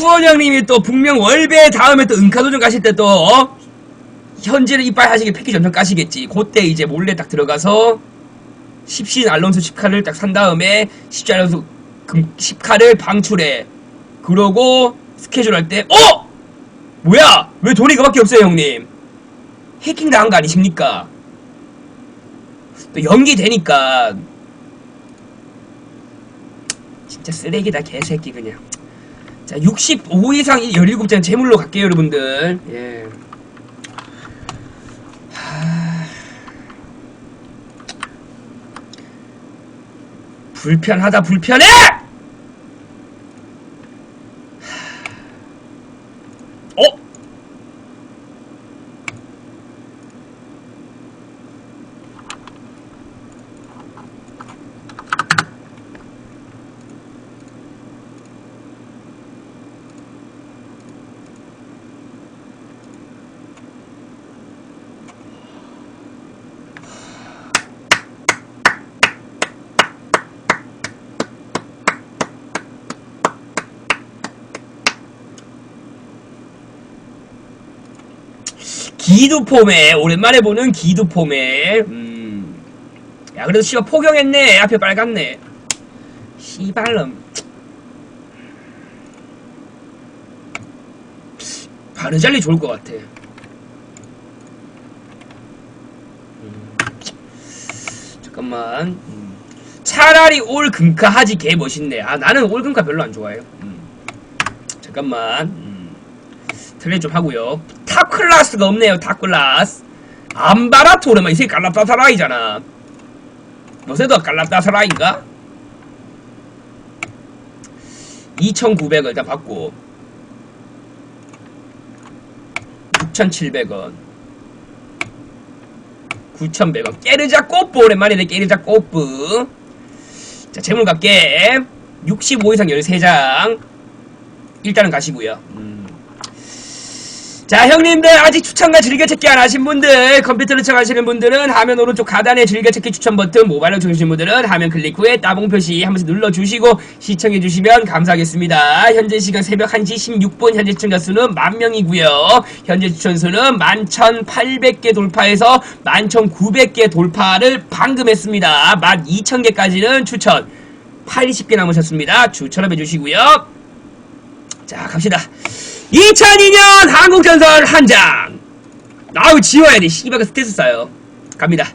후원 형님이 또 북명 월배 다음에 또 은카도전 가실 때 또 어? 현질을 이빨 하시게 패키지 엄청 까시겠지. 그때 이제 몰래 딱 들어가서 10신 알론소 10카를 딱 산 다음에 10신 알론소 10카를 방출해. 그러고 스케줄 할 때, 어? 뭐야? 왜 돈이 그밖에 없어요, 형님? 해킹 당한 거 아니십니까? 또 연기 되니까 진짜 쓰레기다 개새끼 그냥. 자, 65 이상 17장 재물로 갈게요, 여러분들. 예. 하... 불편하다, 불편해! 하... 어? 기두포매 오랜만에 보는 기두포매 음. 야 그래도 씨발 포경했네 앞에 빨갛네 씨발놈 바르잘리 좋을 것 같아 음. 잠깐만 음. 차라리 올 금카 하지 개 멋있네 아 나는 올 금카 별로 안 좋아해요 음. 잠깐만 음. 트레이 좀 하고요. 탑 클래스가 없네요 탑 클래스. 암바라토르만 이 새끼 갈라타사라이잖아. 요새도 갈라타사라인가? 2,900원 일단 받고 6,700원. 9,100원. 깨르자 꼬뿌. 오랜만이네 깨르자 꼬뿌. 자 재물 값게 65 이상 13장. 일단은 가시고요. 음. 자 형님들 아직 추천과 즐겨찾기 안 하신 분들 컴퓨터를 청하시는 분들은 화면 오른쪽 하단에 즐겨찾기 추천 버튼 모바일로 청하시는 분들은 화면 클릭 후에 따봉 표시 한 번씩 눌러주시고 시청해주시면 감사하겠습니다. 현재 시간 새벽 1시 16분 현재 시청자 수는 만명이고요. 현재 추천 수는 11,800개 돌파해서 11,900개 돌파를 방금 했습니다. 12,000개까지는 추천. 80개 남으셨습니다. 추천을 해주시고요. 자 갑시다 2002년 한국전설 한장. 아우 지워야 돼. 씨발 스트레스 쌓여. 갑니다.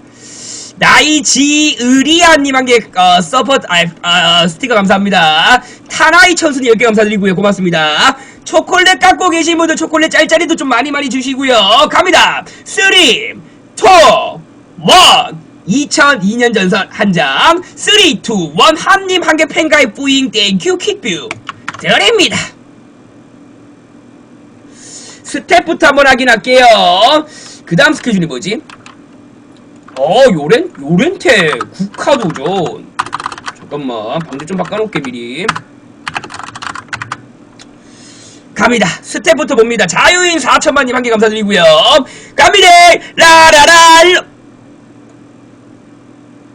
나이지의리아님 한개 어, 서포트 아, 아, 스티커 감사합니다. 타나이 천순이 10개 감사드리고요. 고맙습니다. 초콜릿 갖고 계신 분들 초콜릿 짤짤이도 좀 많이 많이 주시고요. 갑니다. 3 2 1 2002년 전설 한장. 3 2 1 한님 한 개 팬가입 뿌잉. 땡큐 킥뷰 드립니다 스텝부터 한번 확인할게요. 그 다음 스케줄이 뭐지? 어, 요렌, 요렌테 국카도전. 잠깐만, 방금 좀 바꿔놓을게, 미리. 갑니다. 스텝부터 봅니다. 자유인 4천만님 한 개 감사드리고요. 갑니다. 라라랄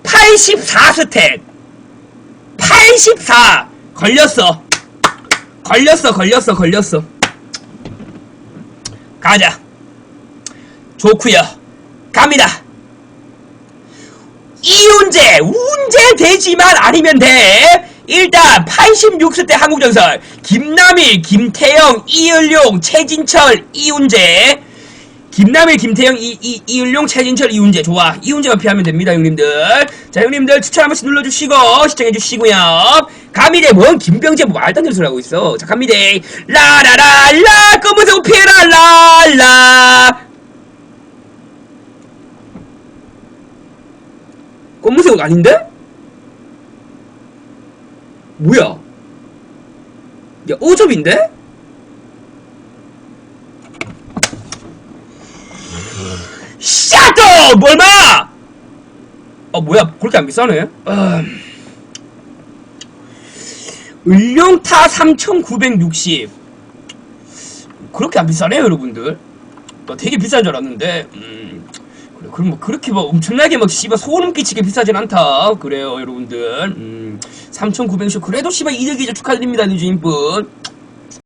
84 스텝. 84 걸렸어. 걸렸어, 걸렸어, 걸렸어. 가자. 좋구요. 갑니다. 이윤재, 운재 되지만 아니면 돼. 일단 86세 때 한국전설 김남일, 김태영, 이을용, 최진철, 이윤재 김남일, 김태영, 이, 이, 이을용, 최진철, 이윤재. 좋아. 이윤재만 피하면 됩니다 형님들. 자 형님들 추천 한 번씩 눌러주시고 시청해주시고요. 갑니다 뭔 김병재 뭐 말도 안 되는 소리 하고 있어. 자 갑니다 라라라라. 검은색 피해라. 라라. 검은색 아닌데? 뭐야? 야, 오접인데? 샤도! 뭐 얼마야? 어, 뭐야, 그렇게 안 비싸네? 음... 을룡타 3960 그렇게 안 비싸네요 여러분들. 나 되게 비싼 줄 알았는데 음, 그래, 그럼 뭐 그렇게 막 엄청나게 막 씨발 소름 끼치게 비싸진 않다. 그래요 여러분들. 음, 3960 그래도 씨발 이득이죠 축하드립니다 니주인분